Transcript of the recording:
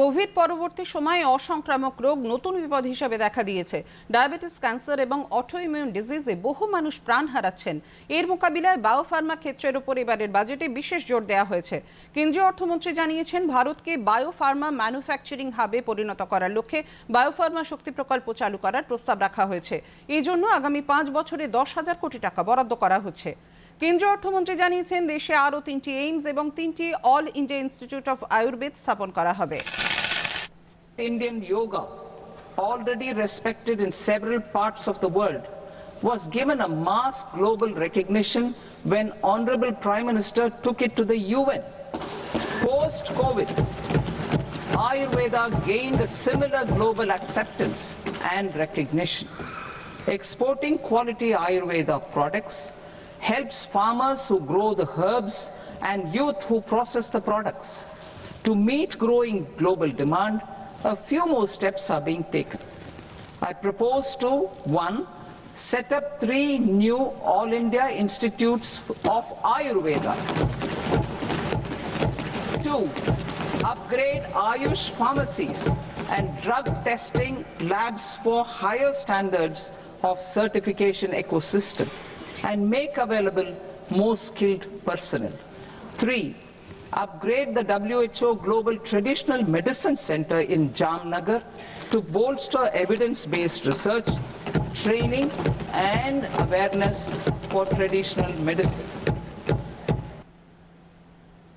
Covid পরবর্তী সময়ে অসংক্রামক রোগ নতুন বিপদ হিসেবে দেখা দিয়েছে। ডায়াবেটিস, ক্যান্সার এবং অটোইমিউন ডিজিজে বহু মানুষ প্রাণ হারাচ্ছেন। এর মোকাবিলায় বায়োফার্মা ক্ষেত্রের উপর এবারের বাজেটে বিশেষ জোর দেওয়া হয়েছে। কেন্দ্রীয় অর্থমন্ত্রী জানিয়েছেন, ভারতকে বায়োফার্মা ম্যানুফ্যাকচারিং হাবে পরিণত করার লক্ষ্যে বায়োফার্মা শক্তি প্রকল্প চালু করার প্রস্তাব রাখা হয়েছে। এই জন্য আগামী পাঁচ বছরে দশ হাজার কোটি টাকা বরাদ্দ করা হচ্ছে। কেন্দ্রীয় অর্থমন্ত্রী জানিয়েছেন দেশে আরও তিনটি এইমস এবং তিনটি all India institute of Ayurveda স্থাপন করা হবে Indian yoga, already respected in several parts of the world, was given a mass global recognition when Honorable Prime Minister took it to the UN. Post COVID, Ayurveda gained a similar global acceptance and recognition. Exporting quality Ayurveda products helps farmers who grow the herbs and youth who process the products. To meet growing global demand, a few more steps are being taken. I propose to one, set up three new All India Institutes of Ayurveda. Two, upgrade Ayush pharmacies and drug testing labs for higher standards of certification ecosystem and make available more skilled personnel. Three, upgrade the WHO Global Traditional Medicine Center in Jamnagar to bolster evidence-based research, training and awareness for traditional medicine.